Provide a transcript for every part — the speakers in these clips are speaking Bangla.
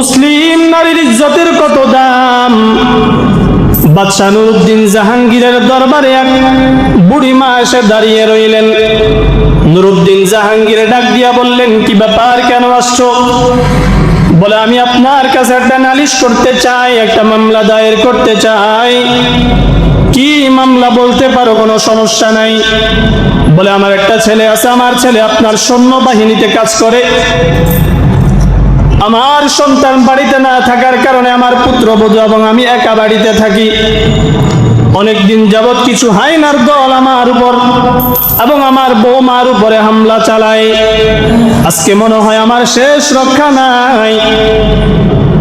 মুসলিম নারীর ইজ্জতের কত দাম? বাদশাহ নুরুদ্দিন জাহাঙ্গীরের দরবারে এক বুড়ি মা এসে দাঁড়িয়ে রইলেন। নুরুদ্দিন জাহাঙ্গীর ডাক দিয়া বললেন, কি ব্যাপার, কেন আসছো? বলে, আমি আপনার কাছে একটা নালিশ করতে চাই, একটা মামলা দায়ের করতে চাই। কি মামলা বলতে পারো, কোনো সমস্যা নাই? বলে, আমার একটা ছেলে আছে, আমার ছেলে আপনার সৈন্য বাহিনীতে কাজ করে। আমার সন্তান বাড়িতে না থাকার কারণে আমার পুত্রবধূ এবং আমি একা বাড়িতে থাকি। অনেক দিন যাবৎ কিছু হাইনার দল আমার উপর এবং আমার বৌমার উপরে হামলা চালায়। আজকে মনে হয় আমার শেষ রক্ষা নাই।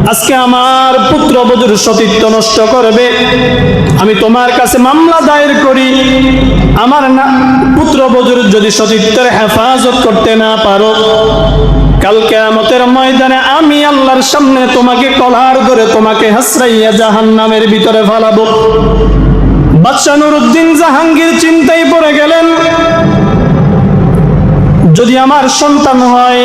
আজকে আমার পুত্র পুত্রবধূর সতীত্ব নষ্ট করবে। আমি তোমার কাছে মামলা দায়ের করি। আমার না পুত্রবধূর যদি সতীত্বের হেফাজত করতে না পারো কাল কেয়ামতের ময়দানে আমি আল্লাহর সামনে তোমাকে কলার করে তোমাকে হাসরাইয়া জাহান নামের ভিতরে ফালাবো। বাদশাহ নুরুদ্দিন জাহাঙ্গীর চিন্তায় পড়ে গেলেন, যদি আমার সন্তান হয়,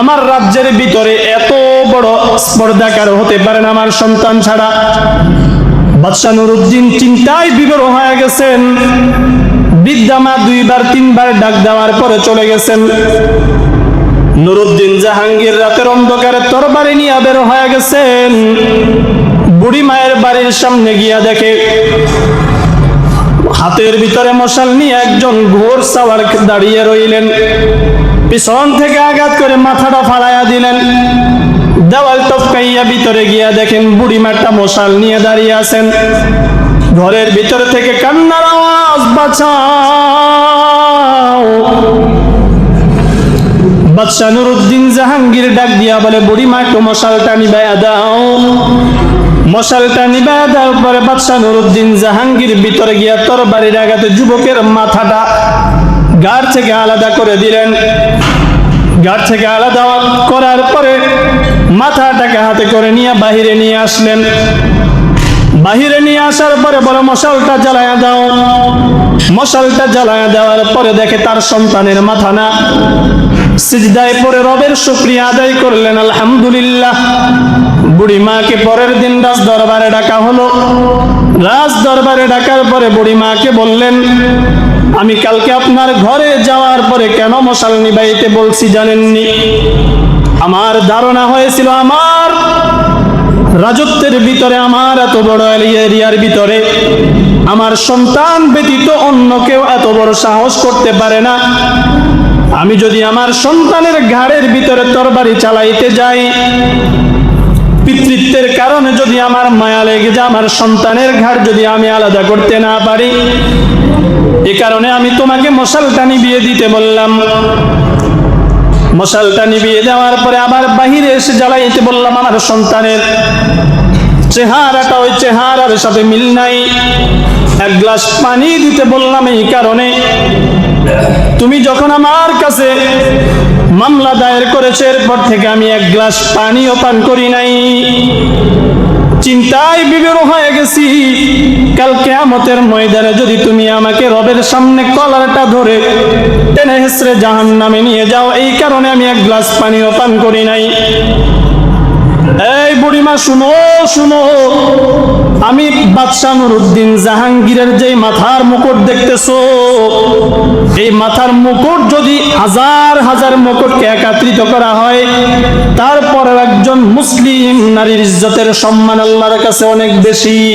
আমার রাজ্যের ভিতরে এত বড় স্পর্ধাকার হতে পারেন আমার সন্তান ছাড়া। বাদশাহ নুরুদ্দিন চিন্তায় বিবর হয়ে গেছেন বিদ্যামা দুইবার, তিনবার ডাক দেওয়ার পরে চলে গেছেন। নুরুদ্দিন জাহাঙ্গীর রাতের অন্ধকারে তরবারি নিয়ে বের হয়ে গেছেন। বুড়ি মায়ের বাড়ির সামনে গিয়া দেখে হাতের ভিতরে মশাল নিয়ে একজন ঘোর সাওয়ার দাঁড়িয়ে রইলেন। পিছন থেকে আঘাত করে মাথাটা ফালাইয়া দিলেন। দেওয়াল টপকাইয়া ভিতরে গিয়া দেখেন বুড়ি মাটা মশাল নিয়ে দাঁড়িয়ে আছেন। ঘরের ভিতর থেকে কান্নার আওয়াজ বাঁচাও বাদশাহ নুরুদ্দিন জাহাঙ্গীর ডাক দিয়া বলে, বুড়ি মা, একটু মশালটা নিবাইয়া দাও। মশালটা নিবাইয়া দেওয়ার পরে বাদশাহ নুরুদ্দিন জাহাঙ্গীর ভিতরে গিয়া তোর বাড়ির আগাতে যুবকের মাথাটা গাড় থেকে আলাদা করে দিলেন। গাড় থেকে আলাদা করার পরে মাথাটাকে হাতে করে নিয়ে বাহিরে নিয়ে আসলেন। বাহিরে নিয়ে আসার পরে বলে, মশালটা জ্বালায়া দাও। মশালটা জ্বালায়া দেওয়ার পরে দেখে তার সন্তানের মাথা না। সিজদায় পরে রবের শুক্রিয়া আদায় করলেন, আলহামদুলিল্লাহ। বুড়ি মাকে পরের দিন রাজ দরবারে ডাকা হলো। রাজ দরবারে ডাকার পরে বুড়ি মাকে বললেন, আমি কালকে আপনার ঘরে যাওয়ার পরে কেন মশাল নিবাইতে বলছি জানেননি? আমার ধারণা হয়েছিল আমার রাজত্বের ভিতরে আমার এত বড় এরিয়ার ভিতরে, আমার সন্তান ব্যতীত অন্য কেউ এত বড় সাহস করতে পারে না। আমি যদি আমার সন্তানের ঘাড়ের ভিতরে তরবারি চালাইতে যাই, পিতৃত্বের কারণে যদি আমার মায়া লেগে যায়, আমার সন্তানের ঘাড় যদি আমি আলাদা করতে না পারি, এ কারণে আমি তোমাকে মশাল টানি নিবিয়ে দিতে বললাম। মশালটা নিবিয়ে দেওয়ার পরে আবার বাহিরে এসে জ্বালাইতে বললাম, আমার সন্তানের চেহারাটা ওই চেহারার সাথে মিল নাই। এক গ্লাস পানি দিতে বললাম, এই কারণে তুমি যখন আমার কাছে মামলা দায়ের করেছে, এরপর থেকে আমি এক গ্লাস পানিও পান করি নাই। চিন্তায় বিবের হয়ে গেছি। কাল কেয়ামতের ময়দানে যদি তুমি আমাকে রবের সামনে কলারটা ধরে টেনে হেসরে জাহান নামে নিয়ে যাও, এই কারণে আমি এক গ্লাস পানিও পান করি নাই। এই বুড়িমা, শুনো শুনো। আমি বাদশাহ নুরুদ্দিন জাহাঙ্গীরের যে মাথার মুকুট দেখতেছ, এই মাথার মুকুট যদি হাজার হাজার মুকুটকে একাত্রিত করা হয়, তারপর একজন মুসলিম নারীর ইজ্জতের সম্মান আল্লাহর কাছে অনেক বেশি।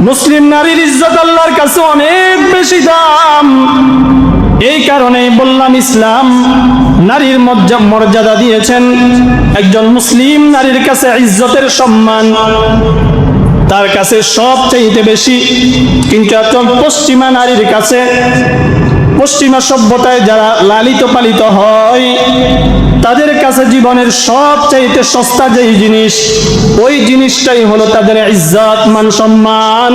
মুসলিম নারীর ইজ্জত আল্লাহর কাছে অনেক বেশি দাম। এই কারণেই বললাম, ইসলাম নারীর মর্যা- মর্যাদা দিয়েছেন একজন মুসলিম নারীর কাছে ইজ্জতের সম্মান। তার কাছে সব চাইতে বেশি, কিন্তু একজন পশ্চিমা নারীর কাছে পশ্চিমা সভ্যতায় যারা লালিত পালিত হয়, তাদের কাছে জীবনের সব চাইতে সস্তা যেই জিনিস, ওই জিনিসটাই হলো তাদের ইজ্জাত, মান সম্মান।